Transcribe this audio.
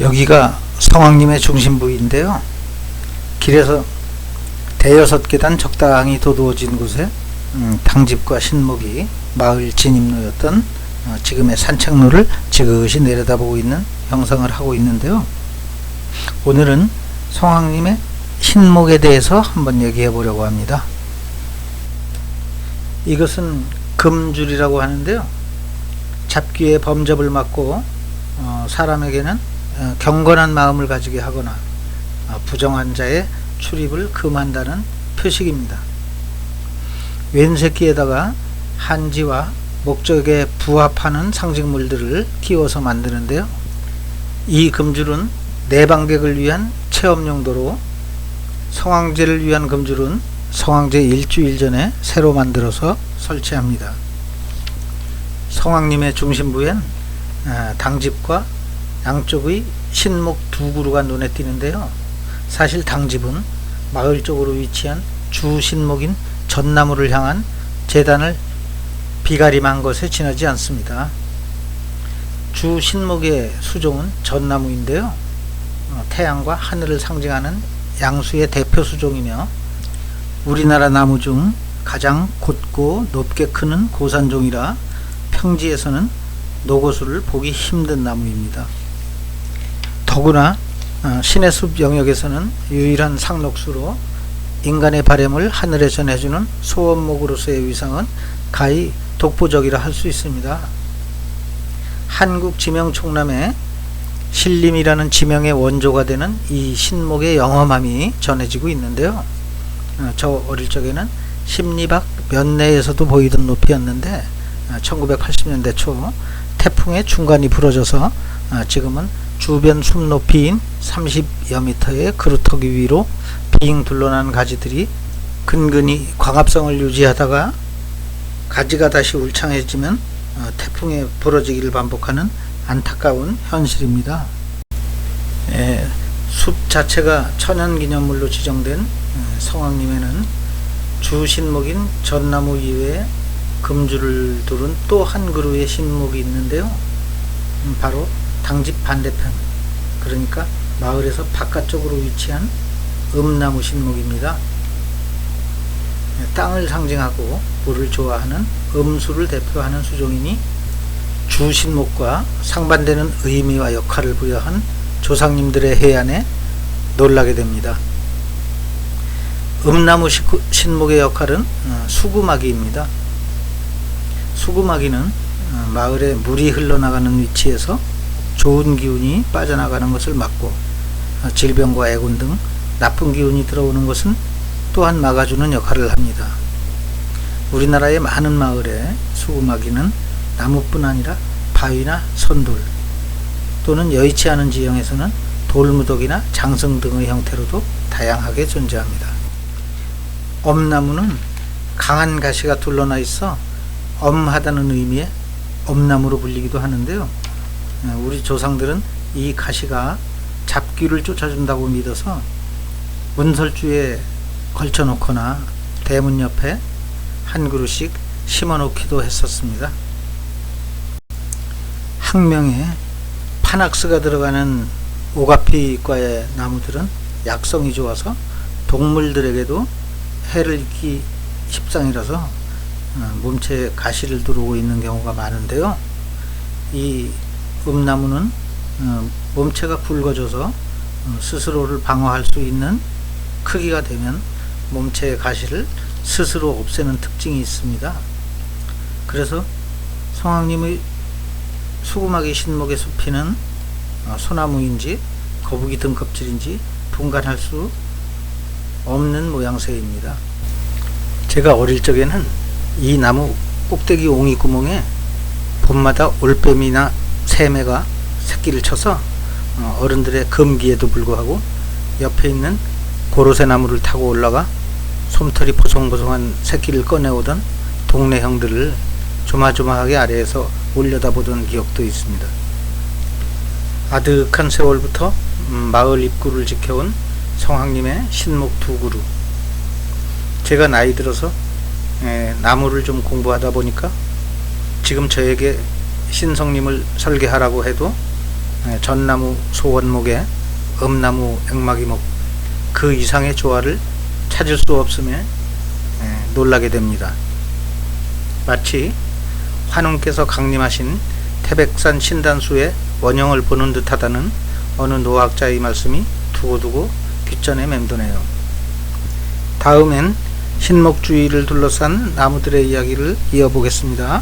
여기가 성황림의 중심부인데요. 길에서 대여섯 계단 적당히 도두어진 곳에 음, 당집과 신목이 마을 진입로였던 어, 지금의 산책로를 지그시 내려다보고 있는 형상을 하고 있는데요. 오늘은 성황림의 신목에 대해서 한번 얘기해 보려고 합니다. 이것은 금줄이라고 하는데요. 잡귀의 범접을 막고 어, 사람에게는 어, 경건한 마음을 가지게 하거나 어, 부정한 자의 출입을 금한다는 표식입니다. 왼새끼에다가 한지와 목적에 부합하는 상징물들을 끼워서 만드는데요. 이 금줄은 내방객을 위한 체험 용도로 성황제를 위한 금줄은 성황제 일주일 전에 새로 만들어서 설치합니다. 성황림의 중심부엔 아, 당집과 양쪽의 신목 두 그루가 눈에 띄는데요. 사실 당집은 마을 쪽으로 위치한 주 신목인 전나무를 향한 재단을 비가림한 것에 지나지 않습니다. 주 신목의 수종은 전나무인데요. 어, 태양과 하늘을 상징하는 양수의 대표 수종이며 우리나라 나무 중 가장 곧고 높게 크는 고산종이라 평지에서는 노고수를 보기 힘든 나무입니다. 더구나 어, 신의 숲 영역에서는 유일한 상록수로 인간의 바램을 하늘에 전해주는 소원목으로서의 위상은 가히 독보적이라 할 수 있습니다. 한국 지명 총남의 신림이라는 지명의 원조가 되는 이 신목의 영험함이 전해지고 있는데요. 어, 저 어릴 적에는 심리박 면내에서도 보이던 높이였는데 1980년대 초 태풍의 중간이 부러져서 어, 지금은 주변 숲 높이인 30여 미터의 그루터기 위로 빙 둘러난 가지들이 근근히 광합성을 유지하다가 가지가 다시 울창해지면 어, 태풍에 부러지기를 반복하는 안타까운 현실입니다. 예, 숲 자체가 천연기념물로 지정된 어, 성황림에는 주신목인 전나무 이외에 금줄을 두른 또 한 그루의 신목이 있는데요. 음, 바로 당집 반대편 그러니까 마을에서 바깥쪽으로 위치한 음나무 신목입니다. 예, 땅을 상징하고 물을 좋아하는 음수를 대표하는 수종이니 주신목과 상반되는 의미와 역할을 부여한 조상님들의 해안에 놀라게 됩니다. 음나무 신목의 역할은 어, 수구마기입니다. 수구마기는 어, 마을에 물이 흘러나가는 위치에서 좋은 기운이 빠져나가는 것을 막고 어, 질병과 애군 등 나쁜 기운이 들어오는 것은 또한 막아주는 역할을 합니다. 우리나라의 많은 마을에 수구마기는 나무뿐 아니라 바위나 선돌 또는 여의치 않은 지형에서는 돌무더기나 장성 등의 형태로도 다양하게 존재합니다. 엄나무는 강한 가시가 둘러나 있어 엄하다는 의미의 엄나무로 불리기도 하는데요. 어, 우리 조상들은 이 가시가 잡귀를 쫓아준다고 믿어서 문설주에 걸쳐놓거나 대문 옆에 한 그루씩 심어놓기도 했었습니다. 학명에 파낙스가 들어가는 오가피과의 나무들은 약성이 좋아서 동물들에게도 해를 입기 십상이라서 어, 몸체에 가시를 두르고 있는 경우가 많은데요. 이 음나무는 어, 몸체가 굵어져서 어, 스스로를 방어할 수 있는 크기가 되면 몸체의 가시를 스스로 없애는 특징이 있습니다. 그래서 성황님의 수구마기 신목의 숲이는 소나무인지 거북이 등껍질인지 분간할 수 없는 모양새입니다. 제가 어릴 적에는 이 나무 꼭대기 옹이 구멍에 봄마다 올빼미나 새매가 새끼를 쳐서 어, 어른들의 금기에도 불구하고 옆에 있는 고로쇠 나무를 타고 올라가 솜털이 보송보송한 새끼를 꺼내오던 동네 형들을 조마조마하게 아래에서 올려다보던 기억도 있습니다. 아득한 세월부터 음, 마을 입구를 지켜온 성황님의 신목 두 그루. 제가 나이 들어서 에, 나무를 좀 공부하다 보니까 지금 저에게 신성님을 설계하라고 해도 예, 전나무 소원목에 엄나무 액막이목 그 이상의 조화를 찾을 수 없음에 예, 놀라게 됩니다. 마치 환웅께서 강림하신 태백산 신단수의 원형을 보는 듯하다는 어느 노학자의 말씀이 두고두고 귓전에 맴도네요. 다음엔 신목주의를 둘러싼 나무들의 이야기를 이어보겠습니다.